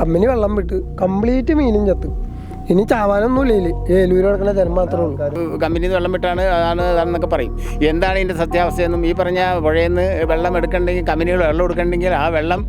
Company വെള്ളം വിട്ട് complete മീനും ചത്ത്. ഇനി ചാവാനൊന്നുമില്ല ഇതിൽ. ഏലൂര് കിടക്കുന്ന ജനം മാത്രമേ ഉള്ളൂ. കമ്പനിയിൽ നിന്ന് വെള്ളം വിട്ടാണ് അതാണ് അതാണെന്നൊക്കെ പറയും. എന്താണ് ഇതിന്റെ സത്യാവസ്ഥയെന്നും ഈ പറഞ്ഞ പുഴയിൽ നിന്ന് വെള്ളം എടുക്കണ്ടെങ്കിൽ കമ്പനികൾ വെള്ളം എടുക്കണ്ടെങ്കിൽ ആ വെള്ളം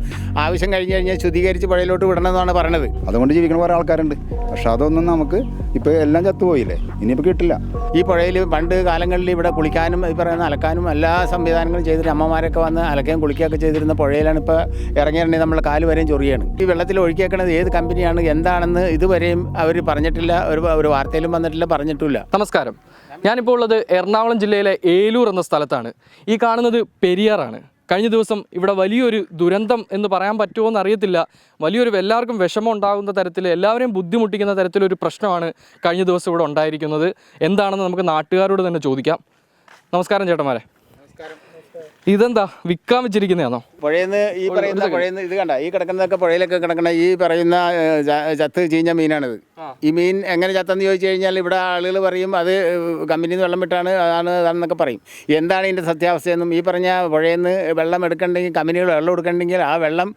ആവശ്യം കഴിഞ്ഞ് കഴിഞ്ഞാൽ ശുദ്ധീകരിച്ച് പുഴയിലോട്ട് വിടണമെന്നാണ് പറഞ്ഞത് അതുകൊണ്ട് ജീവിക്കുന്ന കുറേ ആൾക്കാരുണ്ട്. പക്ഷെ അതൊന്നും നമുക്ക് ഇപ്പോൾ എല്ലാം ചത്തുപോയില്ലേ? ഇനിയിപ്പോൾ കിട്ടില്ല. ഈ പുഴയിൽ പണ്ട് കാലങ്ങളിൽ ഇവിടെ കുളിക്കാനും ഈ പറയുന്ന അലക്കാനും എല്ലാ സംവിധാനങ്ങളും ചെയ്തിട്ട് അമ്മമാരൊക്കെ വന്ന് അലക്കുകയും കുളിക്കുകയൊക്കെ ചെയ്തിരുന്ന പുഴയിലാണ് ഇപ്പോൾ ഇറങ്ങിയിട്ടുണ്ടെങ്കിൽ നമ്മൾ കാൽ വരെയും ചൊറിയാണ്. ഈ വെള്ളത്തിൽ ഒഴുക്കിയേക്കണത് ഏത് കമ്പനിയാണ് എന്താണെന്ന് ഇതുവരെയും അവർ പറഞ്ഞിട്ടില്ല ഒരു ഒരു വാർത്തയിലും വന്നിട്ടില്ല പറഞ്ഞിട്ടില്ല നമസ്കാരം. ഞാനിപ്പോൾ ഉള്ളത് എറണാകുളം ജില്ലയിലെ ഏലൂർ എന്ന സ്ഥലത്താണ്. ഈ കാണുന്നത് പെരിയാറാണ്. കഴിഞ്ഞ ദിവസം ഇവിടെ വലിയൊരു ദുരന്തം എന്ന് പറയാൻ പറ്റുമോ എന്ന് അറിയത്തില്ല വലിയൊരു എല്ലാവർക്കും വിഷമം ഉണ്ടാകുന്ന തരത്തിൽ എല്ലാവരെയും ബുദ്ധിമുട്ടിക്കുന്ന തരത്തിലൊരു പ്രശ്നമാണ് കഴിഞ്ഞ ദിവസം ഇവിടെ ഉണ്ടായിരിക്കുന്നത്. എന്താണെന്ന് നമുക്ക് നാട്ടുകാരോട് തന്നെ ചോദിക്കാം. നമസ്കാരം ചേട്ടന്മാരെ. ഇതെന്താ? വിൽക്കാൻ വെച്ചിരിക്കുന്നതാണോ? പുഴയിൽ നിന്ന് ഈ പറയുന്ന പുഴയിൽ ഇത് കണ്ട ഈ കിടക്കുന്നതൊക്കെ പുഴയിലൊക്കെ കിടക്കുന്ന ഈ പറയുന്ന ചത്ത് ചീഞ്ഞ മീനാണിത്. ഈ മീൻ എങ്ങനെ ചത്തെന്ന് ചോദിച്ചു കഴിഞ്ഞാൽ ഇവിടെ ആളുകൾ പറയും അത് കമ്പനിയിൽ നിന്ന് വെള്ളം വിട്ടാണ് അതാണ് അതാണെന്നൊക്കെ പറയും. എന്താണ് ഇതിന്റെ സത്യാവസ്ഥയെന്നും ഈ പറഞ്ഞ പുഴയിൽ നിന്ന് വെള്ളം എടുക്കണ്ടെങ്കിൽ കമ്പനികൾ വെള്ളം എടുക്കണ്ടെങ്കിൽ ആ വെള്ളം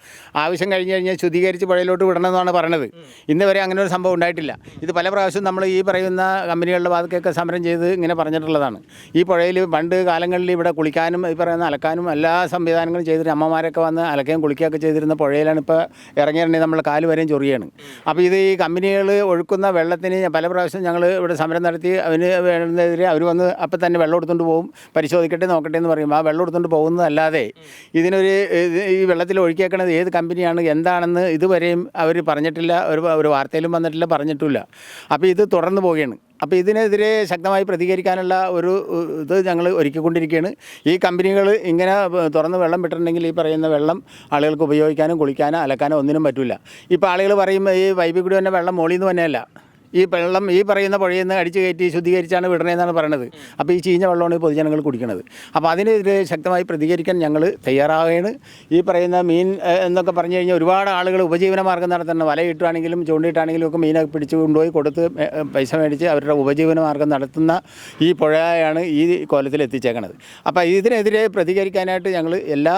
ആവശ്യം കഴിഞ്ഞ് കഴിഞ്ഞാൽ ശുദ്ധീകരിച്ച് പുഴയിലോട്ട് വിടണമെന്നാണ് പറഞ്ഞത് ഇന്ന് വരെ അങ്ങനെ ഒരു സംഭവം ഉണ്ടായിട്ടില്ല. ഇത് പല പ്രാവശ്യം നമ്മൾ ഈ പറയുന്ന കമ്പനികളുടെ വാതിക്കൊക്കെ സമരം ചെയ്ത് ഇങ്ങനെ പറഞ്ഞിട്ടുള്ളതാണ്. ഈ പുഴയിൽ പണ്ട് കാലങ്ങളിൽ ഇവിടെ കുളിക്കാനും ഈ പറയുന്ന അലക്കാനും എല്ലാ സംവിധാനങ്ങളും ചെയ്തിട്ട് അമ്മമാരൊക്കെ വന്ന് അലക്കുകയും കുളിക്കുകയൊക്കെ ചെയ്തിരുന്ന പുഴയിലാണ് ഇപ്പോൾ ഇറങ്ങിയിട്ടുണ്ടെങ്കിൽ നമ്മൾ കാൽ വരെയും ചൊറിയാണ്. അപ്പോൾ ഇത് ഈ കമ്പനികൾ ഒഴുക്കുന്ന വെള്ളത്തിന് പല പ്രാവശ്യം ഞങ്ങൾ ഇവിടെ സമരം നടത്തി അതിന് വേണ്ടതിരെ അവർ വന്ന് അപ്പം തന്നെ വെള്ളം എടുത്തുകൊണ്ട് പോകും. പരിശോധിക്കട്ടെ നോക്കട്ടെ എന്ന് പറയും. ആ വെള്ളം എടുത്തുകൊണ്ട് പോകുന്നതല്ലാതെ ഇതിനൊരു ഈ വെള്ളത്തിൽ ഒഴുക്കിയേക്കണത് ഏത് കമ്പനിയാണ് എന്താണെന്ന് ഇതുവരെയും അവർ പറഞ്ഞിട്ടില്ല ഒരു ഒരു വാർത്തയിലും വന്നിട്ടില്ല പറഞ്ഞിട്ടില്ല അപ്പോൾ ഇത് തുടർന്ന് പോവുകയാണ്. അപ്പോൾ ഇതിനെതിരെ ശക്തമായി പ്രതികരിക്കാനുള്ള ഒരു ഇത് ഞങ്ങൾ ഒരുക്കിക്കൊണ്ടിരിക്കുകയാണ്. ഈ കമ്പനികൾ ഇങ്ങനെ തുറന്ന് വെള്ളം വിട്ടിട്ടുണ്ടെങ്കിൽ ഈ പറയുന്ന വെള്ളം ആളുകൾക്ക് ഉപയോഗിക്കാനും കുളിക്കാനോ അലക്കാനോ ഒന്നിനും പറ്റില്ല. ഇപ്പോൾ ആളുകൾ പറയും ഈ പൈപ്പിൽ കൂടി തന്നെ വെള്ളം മോളിൽ നിന്ന് തന്നെയല്ല. ഈ വെള്ളം ഈ പറയുന്ന പുഴയിൽ നിന്ന് അടിച്ചു കയറ്റി ശുദ്ധീകരിച്ചാണ് വിടണേന്നാണ് പറയണത്. അപ്പോൾ ഈ ചീഞ്ഞ വെള്ളമാണ് ഈ പൊതുജനങ്ങൾ കുടിക്കുന്നത് അപ്പോൾ അതിനെതിരെ ശക്തമായി പ്രതികരിക്കാൻ ഞങ്ങൾ തയ്യാറാവുകയാണ്. ഈ പറയുന്ന മീൻ എന്നൊക്കെ പറഞ്ഞു കഴിഞ്ഞാൽ ഒരുപാട് ആളുകൾ ഉപജീവന മാർഗം നടത്തുന്ന വലയിട്ടാണെങ്കിലും ചൂണ്ടിയിട്ടാണെങ്കിലും ഒക്കെ മീനൊക്കെ പിടിച്ച് കൊണ്ടുപോയി കൊടുത്ത് പൈസ മേടിച്ച് അവരുടെ ഉപജീവന മാർഗം നടത്തുന്ന ഈ പുഴയാണ് ഈ കോലത്തിൽ എത്തിച്ചേക്കണത്. അപ്പോൾ ഇതിനെതിരെ പ്രതികരിക്കാനായിട്ട് ഞങ്ങൾ എല്ലാ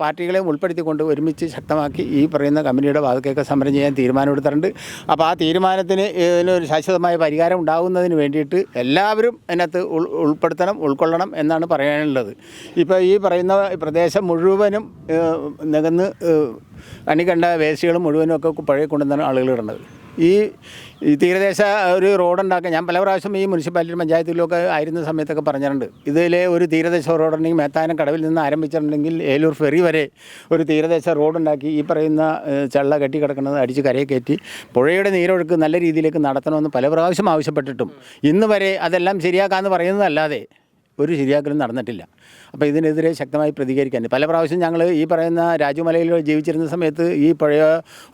പാർട്ടികളെയും ഉൾപ്പെടുത്തിക്കൊണ്ട് ഒരുമിച്ച് ശക്തമാക്കി ഈ പറയുന്ന കമ്പനിയുടെ വാതിക്കൊക്കെ സമരം ചെയ്യാൻ തീരുമാനമെടുത്തിട്ടുണ്ട്. അപ്പോൾ ആ തീരുമാനത്തിന് ഇതിനൊരു ശാശ്വതമായ പരിഹാരം ഉണ്ടാകുന്നതിന് വേണ്ടിയിട്ട് എല്ലാവരും അതിനകത്ത് ഉൾ ഉൾപ്പെടുത്തണം ഉൾക്കൊള്ളണം എന്നാണ് പറയാനുള്ളത്. ഇപ്പോൾ ഈ പറയുന്ന പ്രദേശം മുഴുവനും നികന്ന് അണികണ്ട കണി കണ്ട വേസ്റ്റുകൾ മുഴുവനും ഒക്കെ പുഴയിൽ കൊണ്ടുവന്നാണ് ആളുകൾ ഇടുന്നത്. ഈ തീരദേശ ഒരു റോഡുണ്ടാക്കാൻ ഞാൻ പല പ്രാവശ്യം ഈ മുനിസിപ്പാലിറ്റി പഞ്ചായത്തിലൊക്കെ ആയിരുന്ന സമയത്തൊക്കെ പറഞ്ഞിട്ടുണ്ട്. ഇതിലെ ഒരു തീരദേശ റോഡുണ്ടെങ്കിൽ മേത്താനം കടവിൽ നിന്ന് ആരംഭിച്ചിട്ടുണ്ടെങ്കിൽ ഏലൂർ ഫെറി വരെ ഒരു തീരദേശ റോഡുണ്ടാക്കി ഈ പറയുന്ന ചള്ള കെട്ടി കിടക്കുന്നത് അടിച്ച് കരയെ കയറ്റി പുഴയുടെ നീരൊഴുക്ക് നല്ല രീതിയിലേക്ക് നടത്തണമെന്ന് പല പ്രാവശ്യം ആവശ്യപ്പെട്ടിട്ടും. ഇന്ന് വരെ അതെല്ലാം ശരിയാക്കാമെന്ന് പറയുന്നതല്ലാതെ ഒരു ശരിയാക്കലും നടന്നിട്ടില്ല. അപ്പോൾ ഇതിനെതിരെ ശക്തമായി പ്രതികരിക്കാൻ പല പ്രാവശ്യം ഞങ്ങൾ ഈ പറയുന്ന രാജുമലയിൽ ജീവിച്ചിരുന്ന സമയത്ത് ഈ പുഴയ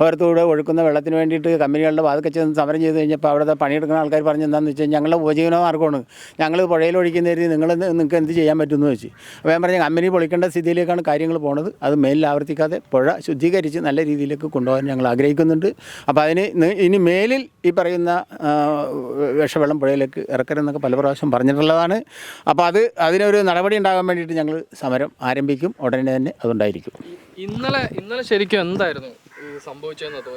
ഓരത്തൂടെ ഒഴുക്കുന്ന വെള്ളത്തിന് വേണ്ടിയിട്ട് കമ്പനികളുടെ വാതൊക്കെ ചെന്ന് സമരം ചെയ്ത് കഴിഞ്ഞപ്പോൾ അവിടുത്തെ പണിയെടുക്കുന്ന ആൾക്കാർ പറഞ്ഞു എന്താണെന്ന് വെച്ചാൽ ഞങ്ങളുടെ ഉപജീവന മാർഗമാണ്. ഞങ്ങൾ പുഴയിൽ ഒഴിക്കുന്നതിന് നിങ്ങൾ നിങ്ങൾക്ക് എന്ത് ചെയ്യാൻ പറ്റുമെന്ന് വെച്ച് അപ്പോൾ ഞാൻ പറഞ്ഞ കമ്പനി പൊളിക്കേണ്ട സ്ഥിതിയിലേക്കാണ് കാര്യങ്ങൾ പോണത് അത് മേലിൽ ആവർത്തിക്കാതെ പുഴ ശുദ്ധീകരിച്ച് നല്ല രീതിയിലേക്ക് കൊണ്ടുപോകാൻ ഞങ്ങൾ ആഗ്രഹിക്കുന്നുണ്ട്. അപ്പോൾ അതിന് ഇനി മേലിൽ ഈ പറയുന്ന വിഷവെള്ളം പുഴയിലേക്ക് ഇറക്കരുതെന്നൊക്കെ പല പ്രാവശ്യം പറഞ്ഞിട്ടുള്ളതാണ്. അപ്പോൾ അത് അതിനൊരു നടപടി ഉണ്ടാകാൻ വേണ്ടിയിട്ട് ഞങ്ങൾ സമരം ആരംഭിക്കും. ഉടനെ തന്നെ അതുണ്ടായിരിക്കും. ഇന്നലെ ഇന്നലെ ശരിക്കും എന്തായിരുന്നു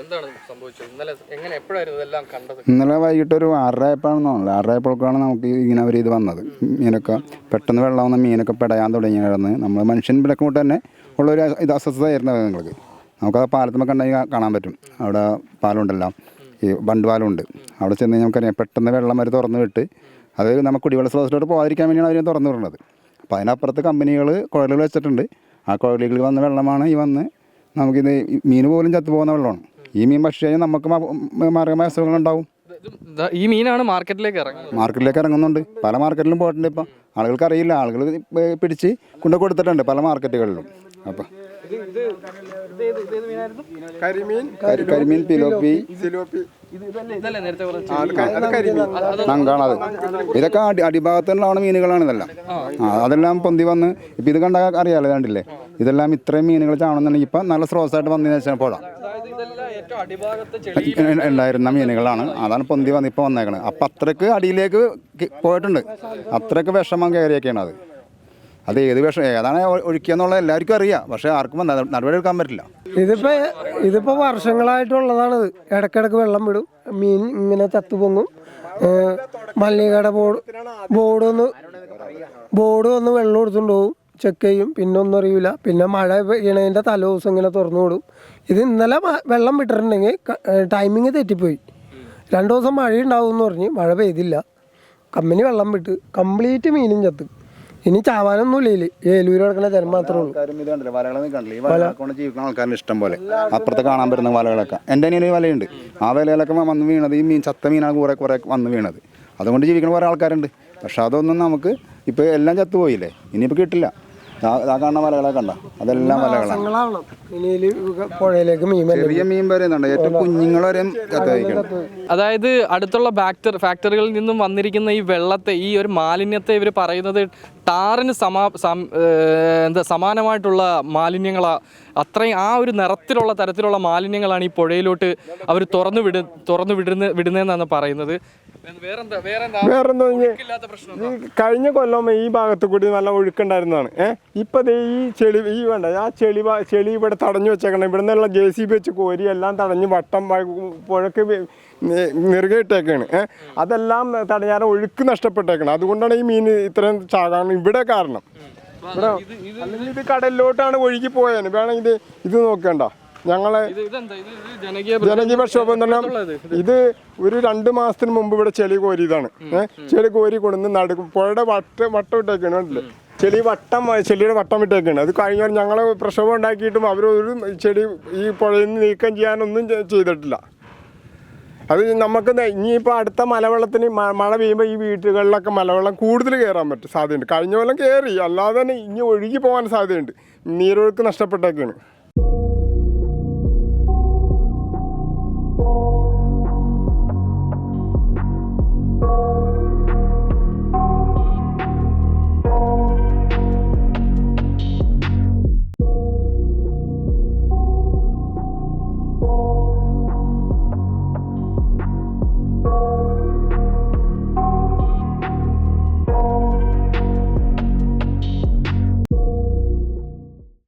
എന്താണ് സംഭവിച്ചത്? ഇന്നലെ എങ്ങനെ എപ്പോഴായിരുന്നു ഇതെല്ലാം കണ്ടത്? ഇന്നലെ വൈകിട്ട് ഒരു ആറരയപ്പോഴാണെന്ന് തോന്നുന്നത്. ആറരയപ്പോഴേക്കാണ് നമുക്ക് ഇങ്ങനെ ഒരു ഇത് വന്നത്. മീനൊക്കെ പെട്ടെന്ന് വെള്ളം വന്ന മീനൊക്കെ പെടയാൻ തുടങ്ങി കിടന്ന് നമ്മൾ മനുഷ്യൻ പിടക്കൂട്ട് തന്നെ തന്നെ ഉള്ളൊരു ഇത് അസ്വസ്ഥതയായിരുന്നു നിങ്ങൾക്ക് നമുക്കത് പാലത്തുമ്പോൾ കണ്ടെങ്കിൽ കാണാൻ പറ്റും. അവിടെ പാലമുണ്ടല്ലോ ഈ ബണ്ട് പാലമുണ്ട് അവിടെ ചെന്ന് കഴിഞ്ഞാൽ നമുക്കറിയാം പെട്ടെന്ന് വെള്ളം വരെ തുറന്നു വിട്ട് അത് നമുക്ക് കുടിവെള്ള സ്രോതസ്സിലോട്ട് പോകാതിരിക്കാൻ വേണ്ടിയാണ് അവർ തുറന്നു വിടുന്നത്. അപ്പോൾ അതിനപ്പുറത്ത് കമ്പനികൾ കുഴലുകൾ വെച്ചിട്ടുണ്ട്. ആ കുഴലുകളിൽ വന്ന വെള്ളമാണ് ഈ വന്ന് നമുക്കിത് മീൻ പോലും ചത്തു പോകുന്ന വെള്ളമാണ്. ഈ മീൻ പക്ഷേ കഴിഞ്ഞാൽ നമുക്ക് അസുഖങ്ങളുണ്ടാവും ഉണ്ടാവും. ഈ മീനാണ് മാർക്കറ്റിലേക്ക് ഇറങ്ങുന്നത്. മാർക്കറ്റിലേക്ക് ഇറങ്ങുന്നുണ്ട്. പല മാർക്കറ്റിലും പോയിട്ടുണ്ട് ഇപ്പം. ആളുകൾക്ക് അറിയില്ല. ആളുകൾ പിടിച്ച് കൊണ്ട് കൊടുത്തിട്ടുണ്ട് പല മാർക്കറ്റുകളിലും. അപ്പം കരിമീൻ. കരിമീൻ പിലോപ്പി. സിലോപ്പി നങ്കാണത് ഇതൊക്കെ അടി അടിഭാഗത്തുള്ളതാണ് മീനുകളാണ് ഇതെല്ലാം. ആ. അതെല്ലാം പൊന്തി വന്ന് ഇപ്പം ഇത് കണ്ടാൽ അറിയാലോ കണ്ടില്ലേ? ഇതെല്ലാം ഇത്രയും മീനുകൾ ചാണെന്നുണ്ടെങ്കിൽ ഇപ്പം നല്ല സ്രോസായിട്ട് വന്നതിന് ശേഷം പുഴ അതായത് ഇതെല്ലാം ഏറ്റവും അടിഭാഗത്ത് ചെളി ഉണ്ടായിരുന്ന മീനുകളാണ്. അതാണ് പൊന്തി വന്ന് ഇപ്പം വന്നേക്കണത്. അപ്പം അത്രയ്ക്ക് അടിയിലേക്ക് പോയിട്ടുണ്ട്. അത്രയ്ക്ക് വിഷമം കയറിയൊക്കെയാണ് അത്. അത് ഏത് വിഷം ഏതാണ് ഒഴിക്കുക എന്നുള്ളത് എല്ലാവർക്കും അറിയാം. പക്ഷേ ആർക്കും നട- നടപടി എടുക്കാൻ പറ്റില്ല. ഇതിപ്പോ ഇതിപ്പോ വർഷങ്ങളായിട്ടുള്ളതാണ് ഇടക്കിടക്ക് വെള്ളം വിടും. മീൻ ഇങ്ങനെ ചത്തുപൊങ്ങും. മല്ലികട ബോർഡ് ബോർഡ് ഒന്ന് ബോർഡ് ഒന്ന് വെള്ളം എടുത്തുകൊണ്ട് പോകും ചെക്ക് ചെയ്യും. പിന്നെ ഒന്നും അറിയില്ല പിന്നെ മഴ പെയ്യണതിന്റെ തലേ ദിവസം ഇങ്ങനെ തുറന്നു വിടും. ഇത് ഇന്നലെ വെള്ളം വിട്ടിട്ടുണ്ടെങ്കിൽ ടൈമിങ് തെറ്റിപ്പോയി. രണ്ട് ദിവസം മഴ ഉണ്ടാവും എന്ന് പറഞ്ഞ് മഴ പെയ്തില്ല. കമ്പനി വെള്ളം വിട്ട്. കംപ്ലീറ്റ് മീനും ചത്ത്. ഇനി ചാവാനൊന്നുമില്ല ഇതിൽ ഏലൂര് കിടക്കുന്ന ജനം മാത്രമേ ഉള്ളൂ. ആൾക്കാരും ഇത് കണ്ടില്ല? വലകളൊന്നും കണ്ടില്ല? ഈ ജീവിക്കുന്ന ആൾക്കാരുടെ ഇഷ്ടം പോലെ. അപ്പുറത്ത് കാണാൻ പറ്റുന്ന വലകളൊക്കെ. എന്റെ അനിയനൊരു വലയുണ്ട്. ആ വലയിലൊക്കെ വന്ന് വീണത് ഈ മീൻ ചത്ത മീനാണ് കുറേ കുറേ വന്ന് വീണത്. അതുകൊണ്ട് ജീവിക്കുന്ന കുറേ ആൾക്കാരുണ്ട്. പക്ഷെ അതൊന്നും നമുക്ക് ഇപ്പോൾ എല്ലാം ചത്തുപോയില്ലേ? ഇനിയിപ്പോൾ കിട്ടില്ല. ആ ആ കാണുന്ന വലകളെ കണ്ട? അതെല്ലാം വലകളാണ് പുഴയിലേക്ക് മീൻ ചെറിയ മീൻ ഏറ്റവും അതായത് അടുത്തുള്ള ബാക്ടർ ഫാക്ടറികളിൽ നിന്നും വന്നിരിക്കുന്ന ഈ വെള്ളത്തെ ഈ ഒരു മാലിന്യത്തെ ഇവർ പറയുന്നത് ടാറിന് സമാ എന്താ സമാനമായിട്ടുള്ള മാലിന്യങ്ങളാ. അത്രയും ആ ഒരു നിറത്തിലുള്ള തരത്തിലുള്ള മാലിന്യങ്ങളാണ് ഈ പുഴയിലോട്ട് അവർ തുറന്നു വിട തുറന്നു വിടുന്ന വിടുന്നതെന്നാണ് പറയുന്നത്. വേറെന്താ ഈ കഴിഞ്ഞ കൊല്ലം ഈ ഭാഗത്ത് കൂടി നല്ല ഒഴുക്കുണ്ടായിരുന്നതാണ്. ഏഹ് ഇപ്പൊ ഈ ചെളി ഈ വേണ്ട ആ ചെളി ചെളി ഇവിടെ തടഞ്ഞു വെച്ചേക്കണം. ഇവിടെ നിന്നുള്ള ജെ സി ബി വെച്ച് കോരി എല്ലാം തടഞ്ഞ് വട്ടം പുഴക്ക് നെറുകെ ഇട്ടേക്കാണ്. ഏഹ് അതെല്ലാം തടഞ്ഞാൽ ഒഴുക്ക് നഷ്ടപ്പെട്ടേക്കണം. അതുകൊണ്ടാണ് ഈ മീൻ ഇത്രയും ചാകാൻ ഇവിടെ കാരണം. ഇവിടെ അല്ലെങ്കിൽ ഇത് കടലിലോട്ടാണ് ഒഴുകി പോയേനെ. വേണമെങ്കിൽ ഇത് ഇത് നോക്കണ്ട. ഞങ്ങളെ ഇത് ഇതെന്താ? ഇത് ഒരു രണ്ട് മാസത്തിന് മുമ്പ് ഇവിടെ ചെളി കോരിയതാണ്. ചെളി കോരി കൊണ്ടുവന്ന് നടക്കും. പുഴയുടെ വട്ട വട്ടം ഇട്ടേക്കാണ് കണ്ടില്ലേ? ചെളി വട്ടം ചെളിയുടെ വട്ടം ഇട്ടേക്കാണ്. അത് കഴിഞ്ഞ ഞങ്ങൾ പ്രക്ഷോഭം ഉണ്ടാക്കിയിട്ടും അവർ ഒരു ചെടി ഈ പുഴയിൽ നിന്ന് നീക്കം ചെയ്യാനൊന്നും ചെയ്തിട്ടില്ല. അത് നമുക്ക് ഇനിയിപ്പോൾ അടുത്ത മലവെള്ളത്തിന് മഴ പെയ്യുമ്പോൾ ഈ വീട്ടുകളിലൊക്കെ മലവെള്ളം കൂടുതൽ കയറാൻ പറ്റും സാധ്യതയുണ്ട്. കഴിഞ്ഞ കൊല്ലം കയറി അല്ലാതെ തന്നെ ഇനി ഒഴുകി പോകാൻ സാധ്യതയുണ്ട്. നീരൊഴുക്ക് നഷ്ടപ്പെട്ടേക്കാണ്.